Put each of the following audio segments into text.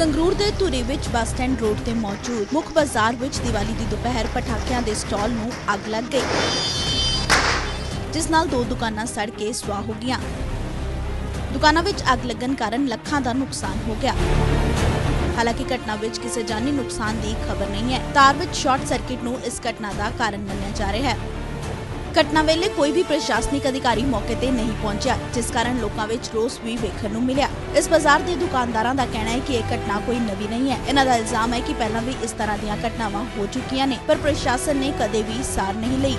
ਦੇ ਧੁਰੀ ਵਿੱਚ bus stand road ਤੇ ਮੌਜੂਦ ਮੁੱਖ ਬਾਜ਼ਾਰ ਵਿੱਚ ਦੀਵਾਲੀ ਦੀ ਦੁਪਹਿਰ ਪਟਾਕਿਆਂ ਦੇ ਸਟਾਲ ਨੂੰ ਅੱਗ ਲੱਗ ਗਈ, ਜਿਸ ਨਾਲ ਦੋ ਦੁਕਾਨਾਂ ਸੜ ਕੇ ਸੁਆਹ ਹੋ ਗਈਆਂ। ਦੁਕਾਨਾਂ ਵਿੱਚ ਅੱਗ ਲੱਗਣ ਕਾਰਨ ਲੱਖਾਂ ਦਾ ਨੁਕਸਾਨ ਹੋ ਗਿਆ। ਹਾਲਾਂਕਿ ਘਟਨਾ ਵਿੱਚ ਕਿਸੇ ਜਾਨੀ ਨੁਕਸਾਨ ਦੀ ਖਬਰ ਨਹੀਂ ਹੈ। ਤਾਰ ਵਿੱਚ ਸ਼ਾਰਟ ਸਰਕਟ ਨੂੰ ਇਸ ਘਟਨਾ ਦਾ ਕਾਰਨ ਮੰਨਿਆ ਜਾ ਰਿਹਾ ਹੈ। ਘਟਨਾ ਵੇਲੇ ਕੋਈ ਵੀ ਪ੍ਰਸ਼ਾਸਨਿਕ ਅਧਿਕਾਰੀ ਮੌਕੇ ਤੇ ਨਹੀਂ ਪਹੁੰਚਿਆ, ਜਿਸ ਕਾਰਨ ਲੋਕਾਂ ਵਿੱਚ ਰੋਸ ਵੀ ਵੇਖਣ ਨੂੰ ਮਿਲਿਆ। ਇਸ ਬਾਜ਼ਾਰ ਦੇ ਦੁਕਾਨਦਾਰਾਂ ਦਾ ਕਹਿਣਾ ਹੈ ਕਿ ਇਹ ਘਟਨਾ ਕੋਈ ਨਵੀਂ ਨਹੀਂ ਹੈ। ਇਹਨਾਂ ਦਾ ਇਲਜ਼ਾਮ ਹੈ ਕਿ ਪਹਿਲਾਂ ਵੀ ਇਸ ਤਰ੍ਹਾਂ ਦੀਆਂ ਘਟਨਾਵਾਂ ਹੋ ਚੁੱਕੀਆਂ ਨੇ, ਪਰ ਪ੍ਰਸ਼ਾਸਨ ਨੇ ਕਦੇ ਵੀ ਸਾਰ ਨਹੀਂ ਲਈ।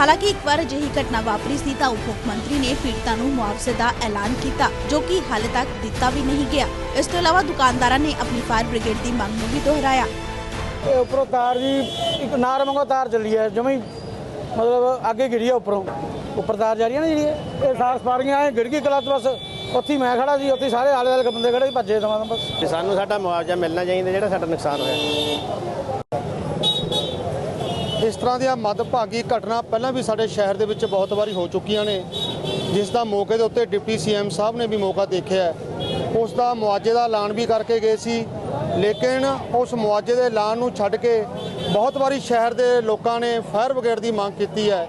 ਹਾਲਾਂਕਿ ਇੱਕ ਵਾਰ ਅਜਿਹੀ ਘਟਨਾ ਵਾਪਰੀ ਸੀ ਤਾਂ ਉਪ ਮੁੱਖ ਮੰਤਰੀ ਨੇ ਪੀੜਤਾਂ ਨੂੰ ਮੁਆਵਜ਼ੇ ਦਾ ਐਲਾਨ ਕੀਤਾ, ਜੋ ਕਿ ਹਾਲੇ ਤੱਕ ਦਿੱਤਾ ਵੀ ਨਹੀਂ ਗਿਆ। ਇਸ ਤੋਂ ਇਲਾਵਾ ਦੁਕਾਨਦਾਰਾਂ ਨੇ ਆਪਣੀ ਫਾਇਰ ਬ੍ਰਿਗੇਡ ਦੀ ਮੰਗ ਨੂੰ ਵੀ ਦੁਹਰਾਇਆ। ਇਹ ਉੱਪਰੋਂ ਤਾਰ ਜੀ, ਇੱਕ ਨਾਰ ਵਾਂਗੂ ਤਾਰ ਚੱਲੀ ਹੈ ਜਮੀ ਮਤਲਬ ਅੱਗੇ ਗਿਰੀ ਹੈ ਉੱਪਰੋਂ। ਉੱਪਰ ਤਾਰ ਜਾ ਰਹੀ ਹੈ ਨਾ ਜਿਹੜੀ ਇਹ। ਸਾਰ ਸਪਾਰੀਆਂ ਐ ਗਿਰ ਗਈ ਕਲੱਚ ਬਸ। ਉੱਥੇ ਮੈਂ ਖੜਾ ਸੀ ਉੱਥੇ ਸਾਰੇ ਆਲੇ ਦੁਆਲੇ ਬੰਦੇ ਖੜੇ ਸੀ, ਭੱਜੇ ਦਵਾਂ ਬਸ। ਤੇ ਸਾਨੂੰ ਸਾਡਾ ਮੁਆਵਜ਼ਾ ਮਿਲਣਾ ਚਾਹੀਦਾ ਜਿਹੜਾ ਸਾਡਾ ਨੁਕਸਾਨ ਹੋਇਆ। ਇਸ ਤਰ੍ਹਾਂ ਦੀਆਂ ਮੱਦਭਾਗੀ ਘਟਨਾ ਪਹਿਲਾਂ ਵੀ ਸਾਡੇ ਸ਼ਹਿਰ ਦੇ ਵਿੱਚ ਬਹੁਤ ਵਾਰੀ ਹੋ ਚੁੱਕੀਆਂ ਨੇ। ਜਿਸ ਦਾ ਮੌਕੇ ਦੇ ਉੱਤੇ ਡਿਪਟੀ ਸੀਐਮ ਸਾਹਿਬ ਨੇ ਵੀ ਮੌਕਾ ਦੇਖਿਆ ਹੈ। ਉਸ ਦਾ ਮੁਆਵਜ਼ੇ ਦਾ ਐਲਾਨ ਵੀ ਕਰਕੇ ਗਏ ਸੀ। ਲੇਕਿਨ ਉਸ ਮੁਆਵਜ਼ੇ ਦੇ ਐਲਾਨ ਨੂੰ ਛੱਡ ਕੇ ਬਹੁਤ ਵਾਰੀ ਸ਼ਹਿਰ ਦੇ ਲੋਕਾਂ ਨੇ ਫਾਇਰ ਬ੍ਰਿਗੇਡ ਦੀ ਮੰਗ ਕੀਤੀ ਹੈ।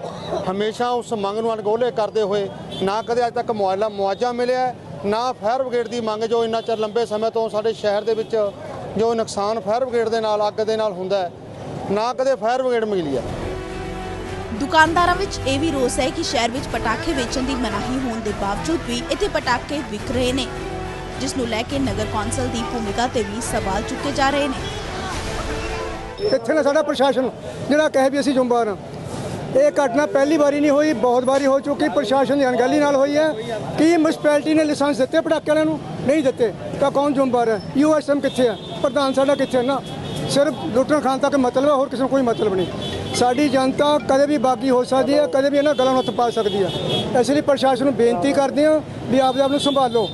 ਹਮੇਸ਼ਾ ਉਸ ਮੰਗ ਨੂੰ ਅਣਗੋਲੇ ਕਰਦੇ ਹੋਏ ਨਾ ਕਦੇ ਅੱਜ ਤੱਕ ਮੁਆਵਜ਼ਾ ਮੁਆਵਜ਼ਾ ਮਿਲਿਆ ਨਾ ਫਾਇਰ ਬ੍ਰਿਗੇਡ ਦੀ ਮੰਗ ਜੋ ਇੰਨਾ ਚਿਰ ਲੰਬੇ ਸਮੇਂ ਤੋਂ ਸਾਡੇ ਸ਼ਹਿਰ ਦੇ ਵਿੱਚ ਜੋ ਨੁਕਸਾਨ ਫਾਇਰ ਬ੍ਰਿਗੇਡ ਦੇ ਨਾਲ, ਅੱਗ ਦੇ ਨਾਲ ਹੁੰਦਾ ਹੈ, ਨਾ ਕਦੇ ਫਾਇਰ ਬ੍ਰਿਗੇਡ ਮਿਲੀ ਹੈ। ਦੁਕਾਨਦਾਰਾਂ ਵਿੱਚ ਇਹ ਵੀ ਰੋਸ ਹੈ ਕਿ ਸ਼ਹਿਰ ਵਿੱਚ ਪਟਾਕੇ ਵੇਚਣ ਦੀ ਮਨਾਹੀ ਹੋਣ ਦੇ ਬਾਵਜੂਦ ਵੀ ਇੱਥੇ ਪਟਾਕੇ ਵਿਕ ਰਹੇ ਨੇ, ਜਿਸ ਨੂੰ ਲੈ ਕੇ ਨਗਰ ਕੌਂਸਲ ਦੀ ਭੂਮਿਕਾ ਤੇ ਵੀ ਸਵਾਲ ਚੁੱਕੇ ਜਾ ਰਹੇ ਨੇ। ਇੱਥੇ ਨਾ ਸਾਡਾ ਪ੍ਰਸ਼ਾਸਨ, ਜਿਹੜਾ ਕਹੇ ਵੀ ਅਸੀਂ ਜ਼ਿੰਮੇਵਾਰ ਹਾਂ। ਇਹ ਘਟਨਾ ਪਹਿਲੀ ਵਾਰੀ ਨਹੀਂ ਹੋਈ, ਬਹੁਤ ਵਾਰੀ ਹੋ ਚੁੱਕੀ, ਪ੍ਰਸ਼ਾਸਨ ਦੀ ਅਣਗਹਿਲੀ ਨਾਲ ਹੋਈ ਹੈ। ਕੀ ਮਿਊਨਿਸਪੈਲਿਟੀ ਨੇ ਲਾਇਸੈਂਸ ਦਿੱਤੇ ਪਟਾਕੇ ਵਾਲਿਆਂ ਨੂੰ? ਨਹੀਂ ਦਿੱਤੇ। ਤਾਂ ਕੌਣ ਜ਼ਿੰਮੇਵਾਰ ਹੈ? ਯੂਐਸਐਮ ਕਿੱਥੇ ਹੈ? ਪ੍ਰਧਾਨ ਸਾਡਾ ਕਿੱਥੇ ਹੈ? ਨਾ, ਸਿਰਫ ਲੁੱਟਣ ਖਾਣ ਤੱਕ ਮਤਲਬ ਹੈ, ਹੋਰ ਕਿਸੇ ਨੂੰ ਕੋਈ ਮਤਲਬ ਨਹੀਂ। ਸਾਡੀ ਜਨਤਾ ਕਦੇ ਵੀ ਬਾਗੀ ਹੋ ਸਕਦੀ ਹੈ, ਕਦੇ ਵੀ ਇਹਨਾਂ ਗੱਲਾਂ ਨੂੰ ਹੱਥ ਪਾ ਸਕਦੀ ਹੈ। ਇਸ ਲਈ ਪ੍ਰਸ਼ਾਸਨ ਨੂੰ ਬੇਨਤੀ ਕਰਦੇ ਹਾਂ ਵੀ ਆਪਦੇ ਆਪ ਨੂੰ ਸੰਭਾਲੋ।